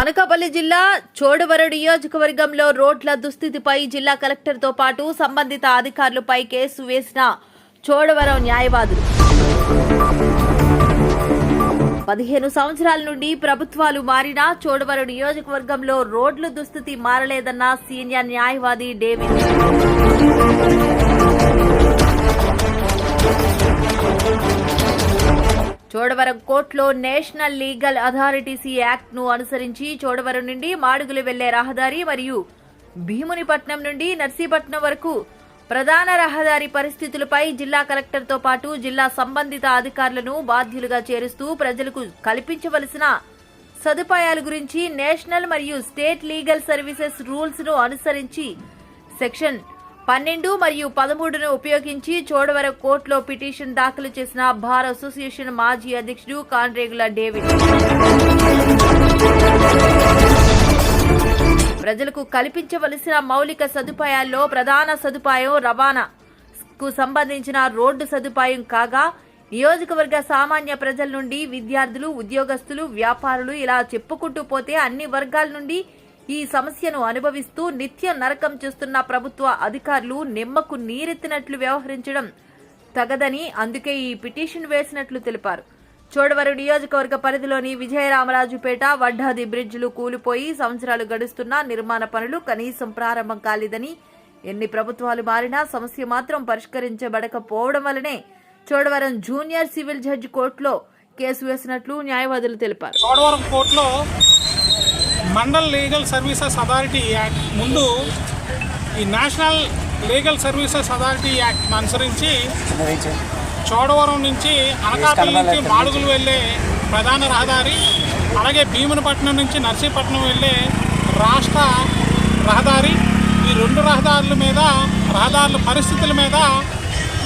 అనకాపల్లి జిల్లా చోడవరం నియోజకవర్గంలో రోడ్ల దుస్థితిపై జిల్లా కలెక్టర్తో పాటు సంబంధిత అధికారులపై కేసు వేసిన చోడవరం న్యాయవాదులు. పదిహేను సంవత్సరాల నుండి ప్రభుత్వాలు మారినా చోడవరం నియోజకవర్గంలో రోడ్ల దుస్థితి మారలేదన్న సీనియర్ న్యాయవాది డేవిడ్. చోడవరం కోర్టులో నేషనల్ లీగల్ అథారిటీస్ యాక్ట్ను అనుసరించి చోడవరం నుండి మాడుగులు వెళ్ళే రహదారి మరియు భీమునిపట్నం నుండి నర్సీపట్నం వరకు ప్రధాన రహదారి పరిస్థితులపై జిల్లా కలెక్టర్తో పాటు జిల్లా సంబంధిత అధికారులను బాధ్యులుగా చేరుస్తూ ప్రజలకు కల్పించవలసిన సదుపాయాల గురించి నేషనల్ మరియు స్టేట్ లీగల్ సర్వీసెస్ రూల్స్ను అనుసరించి సెక్షన్ పన్నెండు మరియు పదమూడును ఉపయోగించి చోడవరం కోర్టులో పిటిషన్ దాఖలు చేసిన బార్ అసోసియేషన్ మాజీ అధ్యక్షుడు కాన్రేగుల డేవిడ్. ప్రజలకు కల్పించవలసిన మౌలిక సదుపాయాల్లో ప్రధాన సదుపాయం రవాణాకు సంబంధించిన రోడ్డు సదుపాయం కాగా నియోజకవర్గ సామాన్య ప్రజల నుండి విద్యార్థులు ఉద్యోగస్తులు వ్యాపారులు ఇలా చెప్పుకుంటూ పోతే అన్ని వర్గాల నుండి ఈ సమస్యను అనుభవిస్తూ నిత్యం నరకం చూస్తున్న ప్రభుత్వ అధికారులు నిమ్మకు నీరెత్తినట్లు వ్యవహరించడం తగదని అందుకే ఈ పిటిషన్ వేసినట్లు తెలిపారు. చోడవరం నియోజకవర్గ పరిధిలోని విజయరామరాజుపేట వడ్డాది బ్రిడ్జిలు కూలిపోయి సంవత్సరాలు గడుస్తున్నా నిర్మాణ పనులు కనీసం ప్రారంభం కాలేదని ఎన్ని ప్రభుత్వాలు మారినా సమస్య మాత్రం పరిష్కరించబడకపోవడం వల్లనే చోడవరం జూనియర్ సివిల్ జడ్జి కోర్టులో కేసు వేసినట్లు న్యాయవాదులు తెలిపారు. చోడవరం కోర్టులో mandal legal services authority act ముందు ఈ national legal services authority act అనుసరించి చోడవరం నుంచి అనకాపల్లి నుంచి మాడుగులు వెళ్ళే ప్రధాన రహదారి అలాగే భీమునిపట్నం నుంచి నర్సీపట్నం వెళ్ళే రాష్ట్ర రహదారి ఈ రెండు రహదారుల మీద రహదారుల పరిస్థితుల మీద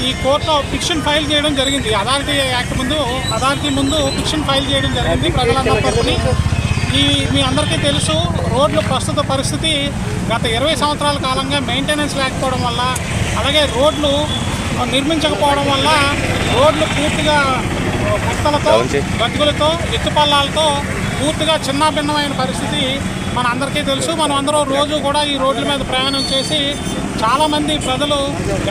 ఈ కోర్టులో పిక్షన్ ఫైల్ చేయడం జరిగింది. అథారిటీ యాక్ట్ ముందు అథారిటీ ముందు పిక్షన్ ఫైల్ చేయడం జరిగింది ప్రజలందరూ ఈ మీ అందరికీ తెలుసు రోడ్ల ప్రస్తుత పరిస్థితి గత ఇరవై సంవత్సరాల కాలంగా మెయింటెనెన్స్ లేకపోవడం వల్ల అలాగే రోడ్లు నిర్మించకపోవడం వల్ల రోడ్లు పూర్తిగా గుత్తలతో గతుకులతో ఎత్తుపల్లాలతో పూర్తిగా చిన్నాభిన్నమైన పరిస్థితి మన అందరికీ తెలుసు. మనం అందరం రోజు కూడా ఈ రోడ్ల మీద ప్రయాణం చేసి చాలామంది ప్రజలు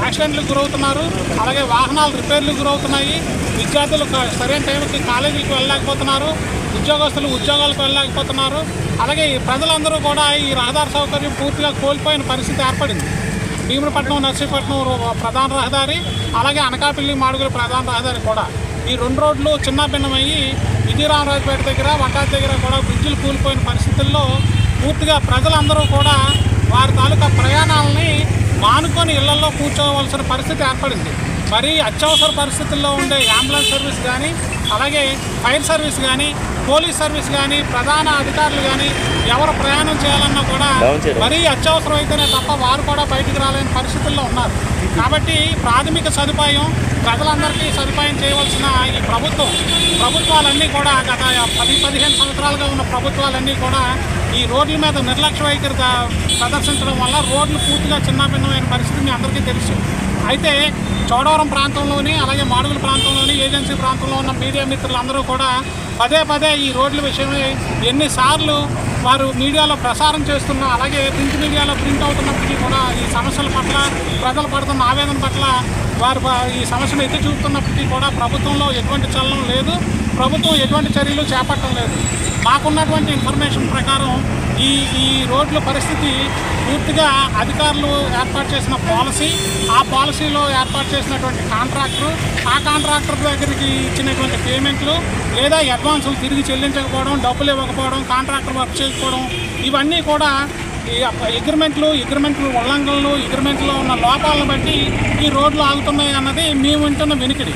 యాక్సిడెంట్లకు గురవుతున్నారు. అలాగే వాహనాలు రిపేర్లకు గురవుతున్నాయి. విద్యార్థులు సరైన టైంకి కాలేజీలకు వెళ్ళలేకపోతున్నారు. ఉద్యోగస్తులు ఉద్యోగాలకు వెళ్ళలేకపోతున్నారు. అలాగే ఈ ప్రజలందరూ కూడా ఈ రహదారి సౌకర్యం పూర్తిగా కోల్పోయిన పరిస్థితి ఏర్పడింది. భీమునిపట్నం నర్సీపట్నం ప్రధాన రహదారి అలాగే అనకాపల్లి మాడుగుల ప్రధాన రహదారి కూడా. ఈ రెండు రోడ్లు చిన్న భిన్నమయ్యి విజయరామరాజుపేట దగ్గర వడ్డా దగ్గర కూడా బ్రిడ్జిలు కూలిపోయిన పరిస్థితుల్లో పూర్తిగా ప్రజలందరూ కూడా వారి తాలూకా ప్రయాణాలని మానుకొని ఇళ్ళలో కూర్చోవలసిన పరిస్థితి ఏర్పడింది. మరి అత్యవసర పరిస్థితుల్లో ఉండే అంబులెన్స్ సర్వీస్ కానీ అలాగే ఫైర్ సర్వీస్ కానీ పోలీస్ సర్వీస్ కానీ ప్రధాన అధికారులు కానీ ఎవరు ప్రయాణం చేయాలన్నా కూడా మరీ అత్యవసరం అయితేనే తప్ప వారు కూడా బయటికి రాలేని పరిస్థితుల్లో ఉన్నారు. కాబట్టి ప్రాథమిక సదుపాయం ప్రజలందరికీ సదుపాయం చేయవలసిన ఈ ప్రభుత్వం ప్రభుత్వాలన్నీ కూడా గత పది పదిహేను సంవత్సరాలుగా ఉన్న ప్రభుత్వాలన్నీ కూడా ఈ రోడ్ల మీద నిర్లక్ష్య వైఖరి ప్రదర్శించడం వల్ల రోడ్లు పూర్తిగా చిన్నభిన్నమైన పరిస్థితి మీ అందరికీ తెలుసు. అయితే చోడవరం ప్రాంతంలోని అలాగే మాడుగుల ప్రాంతంలోని ఏజెన్సీ ప్రాంతంలో ఉన్న మీడియా మిత్రులందరూ కూడా పదే పదే ఈ రోడ్ల విషయమై ఎన్నిసార్లు వారు మీడియాలో ప్రసారం చేస్తున్నా అలాగే ప్రింట్ మీడియాలో ప్రింట్ అవుతున్నప్పటికీ కూడా ఈ సమస్యల పట్ల ప్రజలు పడుతున్న ఆవేదన పట్ల వారు ఈ సమస్యను ఎత్తి చూపుతున్నప్పటికీ కూడా ప్రభుత్వంలో ఎటువంటి చలనం లేదు. ప్రభుత్వం ఎటువంటి చర్యలు చేపట్టడం లేదు. మాకున్నటువంటి ఇన్ఫర్మేషన్ ప్రకారం ఈ ఈ రోడ్ల పరిస్థితి పూర్తిగా అధికారులు ఏర్పాటు చేసిన పాలసీ ఆ పాలసీలో ఏర్పాటు చేసినటువంటి కాంట్రాక్టర్ ఆ కాంట్రాక్టర్ దగ్గరికి ఇచ్చినటువంటి పేమెంట్లు లేదా అడ్వాన్సులు తిరిగి చెల్లించకపోవడం డబ్బులు ఇవ్వకపోవడం కాంట్రాక్టర్ వర్క్ చేయకపోవడం ఇవన్నీ కూడా ఈ అగ్రిమెంట్లు అగ్రిమెంట్లు ఉల్లంఘనలు అగ్రిమెంట్లో ఉన్న లోపాలను బట్టి ఈ రోడ్లు ఆగుతున్నాయి అన్నది మేము వింటున్న వెనుకడి.